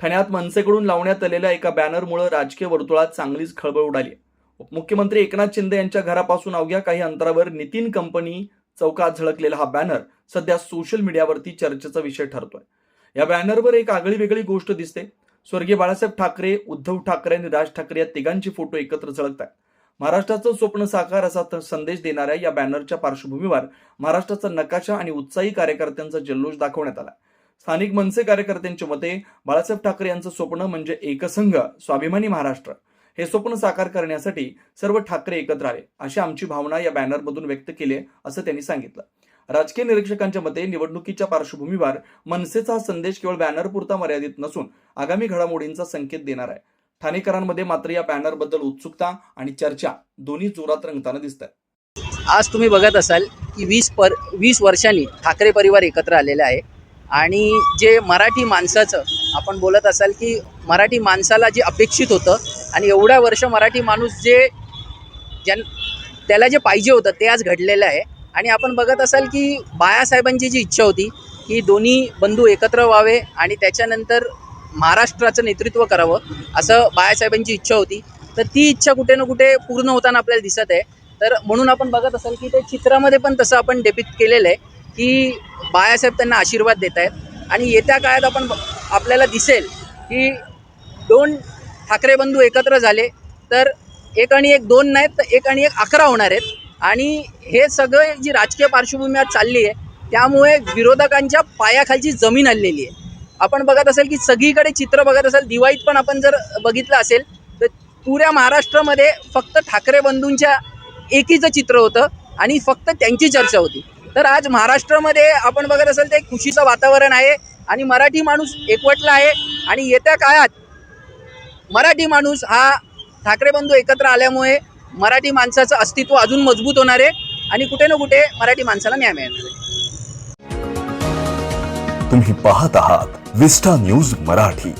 ठाण्यात मनसेकडून लावण्यात आलेल्या एका बॅनरमुळे राजकीय वर्तुळात चांगलीच खळबळ उडाली. उपमुख्यमंत्री एकनाथ शिंदे यांच्या घरापासून अवघ्या काही अंतरावर नितीन कंपनी चौकात झळकलेला हा बॅनर सध्या सोशल मीडियावरती चर्चेचा विषय ठरतोय. या बॅनरवर एक आगळी वेगळी गोष्ट दिसते. स्वर्गीय बाळासाहेब ठाकरे उद्धव ठाकरे आणि राज ठाकरे या तिघांचे फोटो एकत्र झळकतात महाराष्ट्राचं स्वप्न साकार असा संदेश देणाऱ्या या बॅनरच्या पार्श्वभूमीवर महाराष्ट्राचा नकाशा आणि उत्साही कार्यकर्त्यांचा जल्लोष दाखवण्यात आला. स्थानिक मनसे कार्यकर्त्यांच्या मते बाळासाहेब ठाकरे यांचं स्वप्न म्हणजे एकसंघ स्वाभिमानी महाराष्ट्र. हे स्वप्न साकार करण्यासाठी सर्व ठाकरे एकत्र आले अशी आमची भावना या बॅनरमधून व्यक्त केली आहे, असं त्यांनी सांगितलं. राजकीय निरीक्षकांच्या मते निवडणुकीच्या पार्श्वभूमीवर मनसेचा हा संदेश केवळ बॅनरपुरता मर्यादित नसून आगामी घडामोडींचा संकेत देणार आहे. ठाणेकरांमध्ये मात्र या बॅनरबद्दल उत्सुकता आणि चर्चा दोन्ही जोरात रंगताना दिसत आज तुम्ही बघत असाल की वीस पर वीस वर्षांनी ठाकरे परिवार एकत्र आलेला आहे. आणि जे मराठी माणसाचं आपण बोलत असाल की मराठी माणसाला जे अपेक्षित होतं आणि एवढ्या वर्ष मराठी माणूस जे ज्यां त्याला जे पाहिजे होतं ते आज घडलेलं आहे. आणि आपण बघत असाल की बाळासाहेबांची जी इच्छा होती की दोन्ही बंधू एकत्र व्हावे आणि त्याच्यानंतर महाराष्ट्राचं नेतृत्व करावं असं बाळासाहेबांची इच्छा होती. तर ती इच्छा कुठे ना कुठे पूर्ण होताना आपल्याला दिसत आहे. तर म्हणून आपण बघत असाल की ते चित्रामध्ये पण तसं आपण डेपित केलेलं आहे. की बाळासाहेब त्यांना आशीर्वाद देत आहेत आणि येत्या काळात आपण ब- आपल्याला दिसेल की दोन ठाकरे बंधू एकत्र झाले तर एक आणि एक दोन नाहीत तर एक आणि एक अकरा होणार आहेत. आणि हे सगळे जी राजकीय पार्श्वभूमी आज चालली आहे त्यामुळे विरोधकांच्या पायाखालची जमीन हल्लेली आहे. आपण बघत असेल की सगळीकडे चित्र बघत असेल दिवाळीत पण आपण जर बघितलं असेल तर पुऱ्या महाराष्ट्रामध्ये फक्त ठाकरे बंधूंच्या एकीचं चित्र होतं आणि फक्त त्यांची चर्चा होती. तर आज महाराष्ट्रामध्ये आपण बघत असेल ते खुशीचं वातावरण आहे आणि मराठी माणूस एकवटला आहे आणि येत्या काळात मराठी माणूस हा ठाकरे बंधू एकत्र आल्यामुळे मराठी माणसाचं अस्तित्व अजून मजबूत होणार आहे आणि कुठे ना कुठे मराठी माणसाला न्याय मिळणार आहे. तुम्ही पाहत आहात विस्टा न्यूज मराठी.